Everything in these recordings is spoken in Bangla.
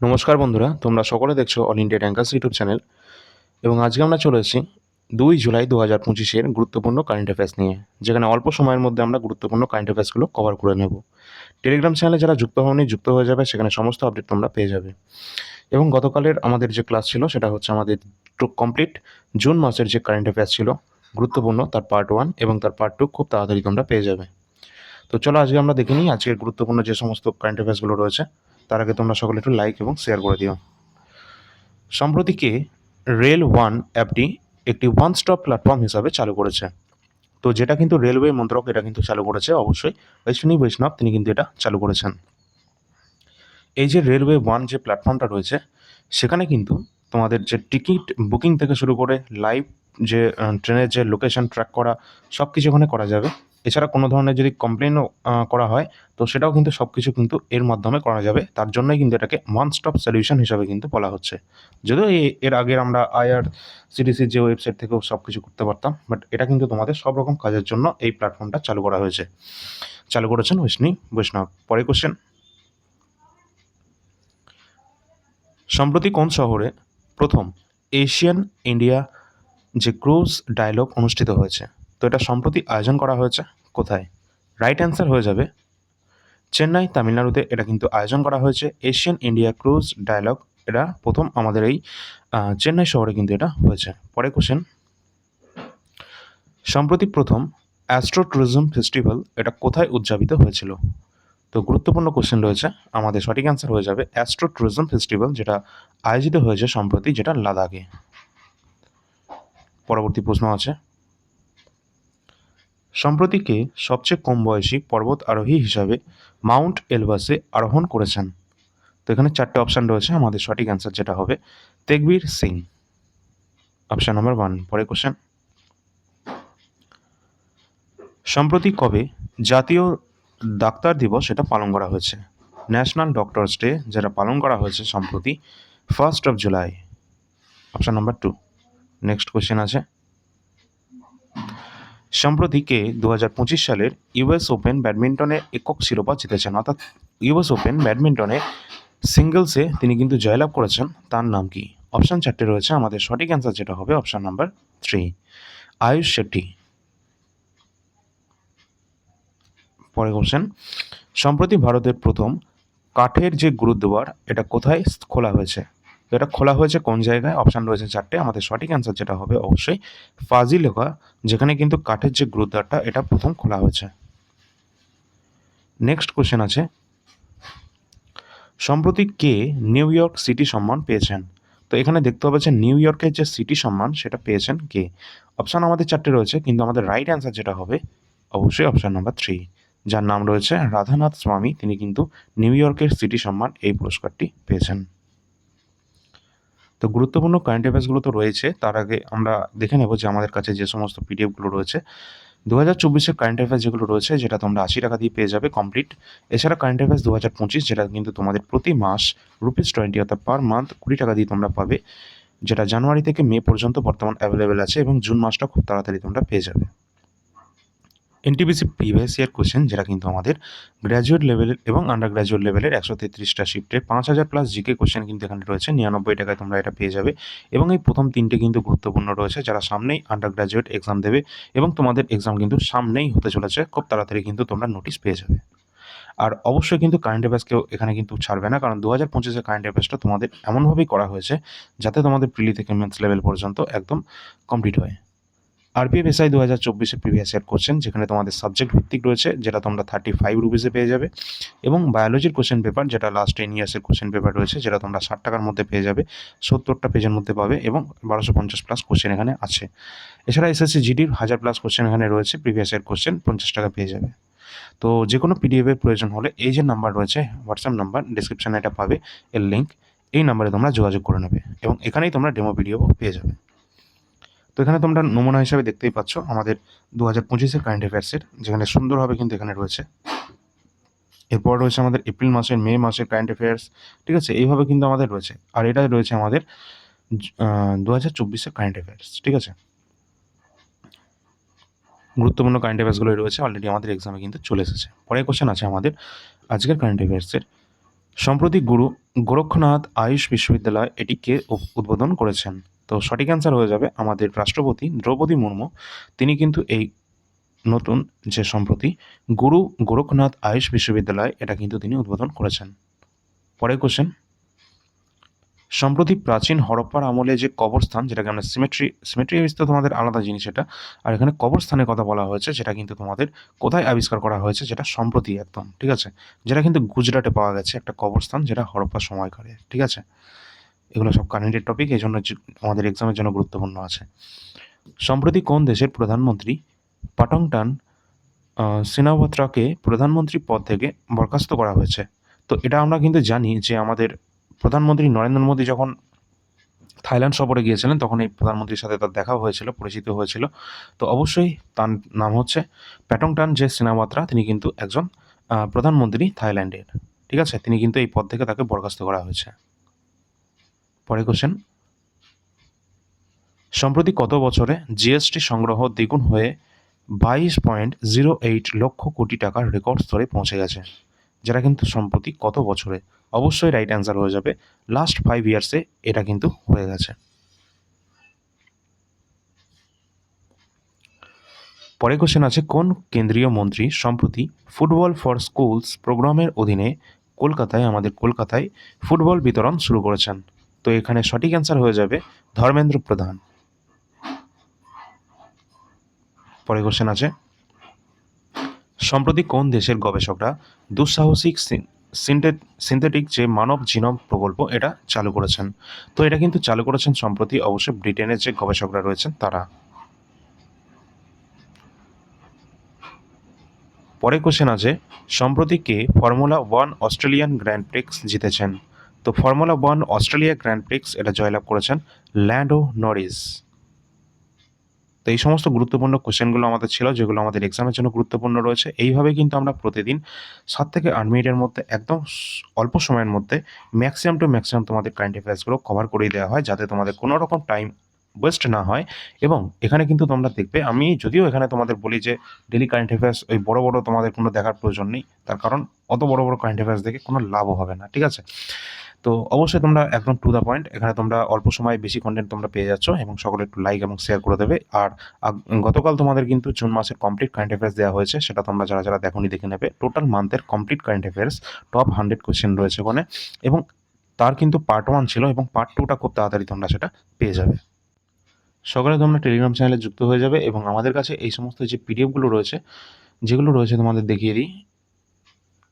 নমস্কার বন্ধুরা, তোমরা সকলে দেখছ all India tankers YouTube channel. এবং আজকে আমরা চলে এসেছি দুই জুলাই দু হাজার পঁচিশের গুরুত্বপূর্ণ কারেন্ট অ্যাফেয়ার্স নিয়ে, যেখানে অল্প সময়ের মধ্যে আমরা গুরুত্বপূর্ণ কারেন্ট অ্যাফেয়ার্সগুলো কভার করে নেব। টেলিগ্রাম চ্যানেলে যারা যুক্ত হওনি, যুক্ত হয়ে যাবে, সেখানে সমস্ত আপডেট তোমরা পেয়ে যাবে। এবং গতকালের আমাদের যে ক্লাস ছিল, সেটা হচ্ছে আমাদের কমপ্লিট জুন মাসের যে কারেন্ট অ্যাফেয়ার্স ছিল, গুরুত্বপূর্ণ, তার পার্ট ওয়ান এবং তার পার্ট টু খুব তাড়াতাড়ি তোমরা পেয়ে যাবে। তো চলো আজকে আমরা দেখে নিই আজকের গুরুত্বপূর্ণ যে সমস্ত কারেন্ট অ্যাফেয়ার্সগুলো রয়েছে। তার আগে তোমরা সকলে একটু লাইক এবং শেয়ার করে দিও। সম্প্রতিকে রেল ওয়ান অ্যাপটি একটি ওয়ান স্টপ প্ল্যাটফর্ম হিসাবে চালু করেছে। তো যেটা কিন্তু রেলওয়ে মন্ত্রক, এটা কিন্তু চালু করেছে অবশ্যই। অশ্বিনী বৈষ্ণব, তিনি কিন্তু এটা চালু করেছেন। এই যে রেলওয়ে ওয়ান যে প্ল্যাটফর্মটা রয়েছে, সেখানে কিন্তু তোমাদের যে টিকিট বুকিং থেকে শুরু করে লাইভ যে ট্রেনের যে লোকেশন ট্র্যাক করা সব কিছু ওখানে করা যাবে। এছাড়া কোনো ধরনের যদি কমপ্লেনও করা হয়, তো সেটাও কিন্তু সব কিছু কিন্তু এর মাধ্যমে করা যাবে। তার জন্যই কিন্তু এটাকে ওয়ান স্টপ সলিউশন হিসাবে কিন্তু বলা হচ্ছে। যদিও এর আগে আমরা আইআর সিডিসির যে ওয়েবসাইট থেকেও সব কিছু করতে পারতাম বাট এটা কিন্তু তোমাদের সব রকম কাজের জন্য এই প্ল্যাটফর্মটা চালু করা হয়েছে। চালু করেছেন বৈষ্ণী বৈষ্ণব পরে কোশ্চেন সম্প্রতি কোন শহরে প্রথম এশিয়ান ইন্ডিয়া যে ক্রুজ ডায়লগ অনুষ্ঠিত হয়েছে? তো এটা সম্প্রতি আয়োজন করা হয়েছে। কোথায়? রাইট অ্যান্সার হয়ে যাবে। চেন্নাই, তামিলনাড়ুতে এটা কিন্তু আয়োজন করা হয়েছে। এশিয়ান ইন্ডিয়া ক্রুজ ডায়লগ এটা প্রথম আমাদের এই চেন্নাই শহরে কিন্তু এটা হয়েছে। পরে কোশ্চেন সম্প্রতি প্রথম অ্যাস্ট্রো ট্যুরিজম ফেস্টিভ্যাল এটা কোথায় উদযাপিত হয়েছিল? তো গুরুত্বপূর্ণ কোশ্চেন রয়েছে। আমাদের সঠিক অ্যান্সার হয়ে যাবে অ্যাস্ট্রো ট্যুরিজম ফেস্টিভ্যাল যেটা আয়োজিত হয়েছে সম্প্রতি, যেটা লাদাখে। পরবর্তী প্রশ্ন আছে। সম্প্রতি কে সবচেয়ে কম বয়সী পর্বত আরোহী হিসাবে মাউন্ট এলবাসে আরোহণ করেছেন। তো এখানে চারটে অপশান রয়েছে, আমাদের সঠিক অ্যান্সার যেটা হবে Tegbir Singh. Option number one পরে কোশ্চেন সম্প্রতি কবে জাতীয় ডাক্তার দিবস এটা পালন করা হয়েছে? ন্যাশনাল ডক্টরস ডে যেটা পালন করা হয়েছে সম্প্রতি first of July option number two next question আছে। সম্প্রতি কে দু সালের ইউএস ওপেন ব্যাডমিন্টনে একক শিরোপা জিতেছেন। অর্থাৎ ইউএস ওপেন ব্যাডমিন্টনে সিঙ্গলসে তিনি কিন্তু জয়লাভ করেছেন। তার নাম কি? অপশান চারটে রয়েছে। আমাদের সঠিক অ্যান্সার যেটা হবে option number three. Ayush Shetty. পরে কোশ্চেন। সম্প্রতি ভারতের প্রথম কাঠের যে গুরুদ্বার, এটা কোথায় খোলা হয়েছে? তো এটা খোলা হয়েছে কোন জায়গায়? অপশান রয়েছে চারটে। আমাদের সঠিক অ্যান্সার যেটা হবে অবশ্যই ফাজিলেখা যেখানে কিন্তু কাঠের যে গুরুদ্বারটা, এটা প্রথম খোলা হয়েছে। নেক্সট কোশ্চেন আছে। সম্প্রতি কে নিউ ইয়র্ক সিটি সম্মান পেয়েছেন? তো এখানে দেখতে হবে যে নিউ ইয়র্কের যে সিটি সম্মান, সেটা পেয়েছেন কে? অপশান আমাদের চারটে রয়েছে, কিন্তু আমাদের রাইট অ্যান্সার যেটা হবে, অবশ্যই অপশান নাম্বার থ্রি যার নাম রয়েছে রাধানাথ স্বামী, তিনি কিন্তু নিউ ইয়র্কের সিটি সম্মান এই পুরস্কারটি পেয়েছেন। তো গুরুত্বপূর্ণ কারেন্ট অ্যাফেয়ার্সগুলো তো রয়েছে, তার আগে আমরা দেখে নেব যে আমাদের কাছে যে সমস্ত পিডিএফগুলো রয়েছে। দু হাজার চব্বিশের কারেন্ট অ্যাফেয়ার্স যেগুলো রয়েছে, যেটা তোমরা আশি টাকা দিয়ে পেয়ে যাবে কমপ্লিট এছাড়া কারেন্ট অ্যাফেয়ার্স দু হাজার পঁচিশ, যেটা কিন্তু তোমাদের প্রতি মাস রুপিস টোয়েন্টি অর্থাৎ পার মান্থ কুড়ি টাকা দিয়ে তোমরা পাবে, যেটা জানুয়ারি থেকে মে পর্যন্ত বর্তমান অ্যাভেলেবেল আছে এবং জুন মাসটা খুব তাড়াতাড়ি তোমরা পেয়ে যাবে। এনটিপিসি প্রিভিয়াস ইয়ার কোশ্চেন যেটা কিন্তু আমাদের গ্র্যাজুয়েট লেভেলের এবং আন্ডার গ্র্যাজুয়েট লেভেলের একশো তেত্রিশটা শিফটে পাঁচ হাজার প্লাস জিকে কোশ্চেন কিন্তু এখানে রয়েছে, নিরানব্বই টাকায় তোমরা এটা পেয়ে যাবে। এবং এই প্রথম তিনটে কিন্তু গুরুত্বপূর্ণ রয়েছে, যারা সামনেই আন্ডার গ্র্যাজুয়েট এক্সাম দেবে এবং তোমাদের এক্সাম কিন্তু সামনেই হতে চলেছে, খুব তাড়াতাড়ি কিন্তু তোমরা নোটিশ পেয়ে যাবে। আর অবশ্যই কিন্তু কারেন্ট অ্যাফেয়ার্সকেও এখানে কিন্তু ছাড়বে না, কারণ দু হাজার পঁচিশে কারেন্ট অ্যাফেয়ার্সটা তোমাদের এমনভাবেই করা হয়েছে, যাতে তোমাদের প্রিলি থেকে মেন্স লেভেল পর্যন্ত একদম কমপ্লিট হয়। আরপিএফ এসআই দু হাজার চব্বিশে প্রিভিয়াস ইয়ার কোশ্চেন যেখানে তোমাদের সাবজেক্ট ভিত্তিক রয়েছে, যেটা তোমরা থার্টি ফাইভ রুপিসে পেয়ে যাবে। এবং বায়োলজির কোশ্চেন পেপার যেটা লাস্ট টেন ইয়ার্সের কোশ্চেন পেপার রয়েছে, যেটা তোমরা ষাট টাকার মধ্যে পেয়ে যাবে, সত্তরটা পেজের মধ্যে পাবে এবং বারোশো পঞ্চাশ প্লাস কোশ্চেন এখানে আছে। এছাড়া এসএসসি জিডির হাজার প্লাস কোশ্চেন এখানে রয়েছে প্রিভিয়াস ইয়ার কোশ্চেন পঞ্চাশ টাকা পেয়ে যাবে। তো যে কোনো পিডিএফের প্রয়োজন হলে এই যে নাম্বার রয়েছে হোয়াটসঅ্যাপ নাম্বার ডিসক্রিপশানে এটা পাবে, এর লিঙ্ক এই নাম্বারে তোমরা যোগাযোগ করে নেবে এবং এখানেই তোমরা ডেমো ভিডিও পেয়ে যাবে। তো এখানে তোমরা নমুনা হিসাবে দেখতেই পাচ্ছ আমাদের দু হাজার পঁচিশের কারেন্ট অ্যাফেয়ার্সের যেখানে সুন্দরভাবে কিন্তু এখানে রয়েছে। এরপর রয়েছে আমাদের এপ্রিল মাসের, মে মাসের কারেন্ট অ্যাফেয়ার্স ঠিক আছে? এইভাবে কিন্তু আমাদের রয়েছে। আর এটা রয়েছে আমাদের দু হাজার চব্বিশের কারেন্ট অ্যাফেয়ার্স ঠিক আছে? গুরুত্বপূর্ণ কারেন্ট অ্যাফেয়ার্সগুলোই রয়েছে অলরেডি আমাদের এক্সামে কিন্তু চলে এসেছে। পরের কোশ্চেন আছে আমাদের আজকের কারেন্ট অ্যাফেয়ার্সের সম্প্রতি গুরু গোরক্ষনাথ আয়ুষ বিশ্ববিদ্যালয় এটিকে উদ্বোধন করেছেন। তো সঠিক অ্যান্সার হয়ে যাবে আমাদের রাষ্ট্রপতি দ্রৌপদী মুর্মু। তিনি কিন্তু এই নতুন যে সম্প্রতি গুরু গোরক্ষনাথ আয়ুষ বিশ্ববিদ্যালয়, এটা কিন্তু তিনি উদ্বোধন করেছেন। পরের কোশ্চেন সম্প্রতি প্রাচীন হরপ্পার আমলে যে কবরস্থান, যেটাকে আমরা সিমেট্রি সিমেট্রি তো তোমাদের আলাদা জিনিস এটা, আর এখানে কবরস্থানের কথা বলা হয়েছে যেটা কিন্তু তোমাদের কোথায় আবিষ্কার করা হয়েছে, যেটা সম্প্রতি একদম, ঠিক আছে? যেটা কিন্তু গুজরাটে পাওয়া গেছে একটা কবরস্থান, যেটা হরপ্পার সময়কারে ঠিক আছে? এগুলো সব কারেন্টের টপিক এই জন্য আমাদের এক্সামের জন্য গুরুত্বপূর্ণ আছে। সম্প্রতি কোন দেশের প্রধানমন্ত্রী পাটংটান সিনাওয়াত্রাকে প্রধানমন্ত্রী পদ থেকে বরখাস্ত করা হয়েছে? তো এটা আমরা কিন্তু জানি যে আমাদের প্রধানমন্ত্রী নরেন্দ্র মোদী যখন থাইল্যান্ড সফরে গিয়েছিলেন, তখন এই প্রধানমন্ত্রীর সাথে তার দেখা হয়েছিল, পরিচিত হয়েছিল। তো অবশ্যই তার নাম হচ্ছে প্যাটংটান যে সিনাওয়াত্রা, তিনি কিন্তু একজন প্রধানমন্ত্রী থাইল্যান্ডের। ঠিক আছে? তিনি কিন্তু এই পদ থেকে তাকে বরখাস্ত করা হয়েছে। পরে কোশ্চেন সম্প্রতি কত বছরে জিএসটি সংগ্রহ দ্বিগুণ হয়ে বাইশ point zero eight lakh crore টাকার রেকর্ড স্তরে পৌঁছে গেছে, যেটা কিন্তু সম্প্রতি কত বছরে? অবশ্যই রাইট অ্যান্সার হয়ে যাবে। লাস্ট ফাইভ ইয়ার্সে এটা কিন্তু হয়ে গেছে। পরে কোশ্চেন আছে, কোন কেন্দ্রীয় মন্ত্রী সম্প্রতি ফুটবল ফর স্কুলস প্রোগ্রামের অধীনে কলকাতায়, আমাদের কলকাতায় ফুটবল বিতরণ শুরু করেছেন? তো এখানে সঠিক অ্যান্সার হয়ে যাবে ধর্মেন্দ্র প্রধান। পরে কোশ্চেন আছে। সম্প্রতি কোন দেশের গবেষকরা দুঃসাহসিক সিনথেটিক যে মানব জিনম প্রকল্প এটা চালু করেছেন? তো এটা কিন্তু চালু করেছেন সম্প্রতি অবশ্যই ব্রিটেনের যে গবেষকরা রয়েছেন তারা। পরে কোশ্চেন আছে, সম্প্রতি কে formula one Australian grand prix জিতেছেন? তো formula one Australia grand prix এটা জয়লাভ করেছেন ল্যান্ডো নরিস তো এই সমস্ত গুরুত্বপূর্ণ কোশ্চেনগুলো আমাদের ছিল, যেগুলো আমাদের এক্সামের জন্য গুরুত্বপূর্ণ রয়েছে। এইভাবে কিন্তু আমরা প্রতিদিন সাত থেকে আট মিনিটের মধ্যে, একদম অল্প সময়ের মধ্যে ম্যাক্সিমাম টু ম্যাক্সিমাম তোমাদের কারেন্ট অ্যাফেয়ার্সগুলো কভার করে দেওয়া হয়, যাতে তোমাদের কোনো রকম টাইম ওয়েস্ট না হয়। এবং এখানে কিন্তু তোমরা দেখবে, আমি যদিও এখানে তোমাদের বলি যে ডেলি কারেন্ট অ্যাফেয়ার্স ওই বড় বড় তোমাদের কোনো দেখার প্রয়োজন নেই, তার কারণ অত বড় বড় কারেন্ট অ্যাফেয়ার্স দেখে কোনো লাভও হবে না, ঠিক আছে? তো অবশ্যই তোমরা একদম টু দ্য পয়েন্ট এখানে তোমরা অল্প সময়ে বেশি কন্টেন্ট তোমরা পেয়ে যাচ্ছ এবং সকলে একটু লাইক এবং শেয়ার করে দেবে। আর গতকাল তোমাদের কিন্তু জুন মাসের কমপ্লিট কারেন্ট অ্যাফেয়ার্স দেওয়া হয়েছে, সেটা তোমরা যারা যারা দেখোনি দেখে নেবে। Total মান্থের complete current affairs top hundred question রয়েছে ওখানে। এবং তার কিন্তু পার্ট ওয়ান ছিল এবং পার্ট টুটা খুব তাড়াতাড়ি তোমরা সেটা পেয়ে যাবে। সকালে তোমরা টেলিগ্রাম চ্যানেলে যুক্ত হয়ে যাবে এবং আমাদের কাছে এই সমস্ত যে পিডিএফগুলো রয়েছে, যেগুলো রয়েছে তোমাদের দেখিয়ে দিই।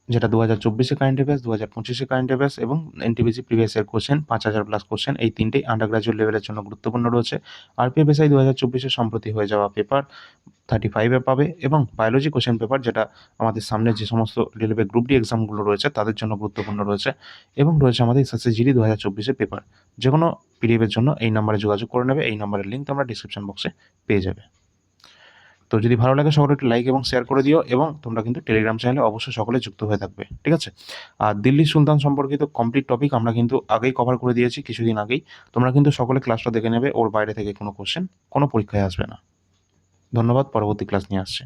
যেটা দু হাজার চব্বিশে কারেন্ট অ্যাফেয়ার্স দু হাজার পঁচিশে কারেন্ট অ্যাফেয়ার্স এবং এনটিপিসি প্রিভিয়াস ইয়ার কোশ্চেন পাঁচ হাজার প্লাস কোশ্চেন এই তিনটেই আন্ডার গ্রাজুয়েট লেভেলের জন্য গুরুত্বপূর্ণ রয়েছে। আরপিএফএসআই দু হাজার চব্বিশে সম্প্রতি হয়ে যাওয়া পেপার থার্টি ফাইভে পাবে এবং বায়োলজি কোশ্চেন পেপার যেটা আমাদের সামনে যে সমস্ত রেলওয়ে গ্রুপ ডি এক্সামগুলো রয়েছে, তাদের জন্য গুরুত্বপূর্ণ রয়েছে এবং রয়েছে আমাদের এসএসসি জিডি দু হাজার চব্বিশে পেপার যে কোনো পিডিএফের জন্য এই নাম্বারে যোগাযোগ করে নেবে, এই নাম্বারের লিঙ্ক তোমরা ডিসক্রিপশন বক্সে পেয়ে যাবে। তো যদি ভালো লাগে সকলে একটু লাইক এবং শেয়ার করে দিও এবং তোমরা কিন্তু টেলিগ্রাম চ্যানেলে অবশ্যই সকলে যুক্ত হয়ে থাকবে, ঠিক আছে? আর দিল্লি সুলতান সম্পর্কিত কমপ্লিট টপিক আমরা কিন্তু আগেই কভার করে দিয়েছি কিছুদিন আগেই, তোমরা কিন্তু সকলে ক্লাসটা দেখে নেবে, ওর বাইরে থেকে কোনো কোশ্চেন কোনো পরীক্ষায় আসবে না। ধন্যবাদ, পরবর্তী ক্লাস নিয়ে আসছে।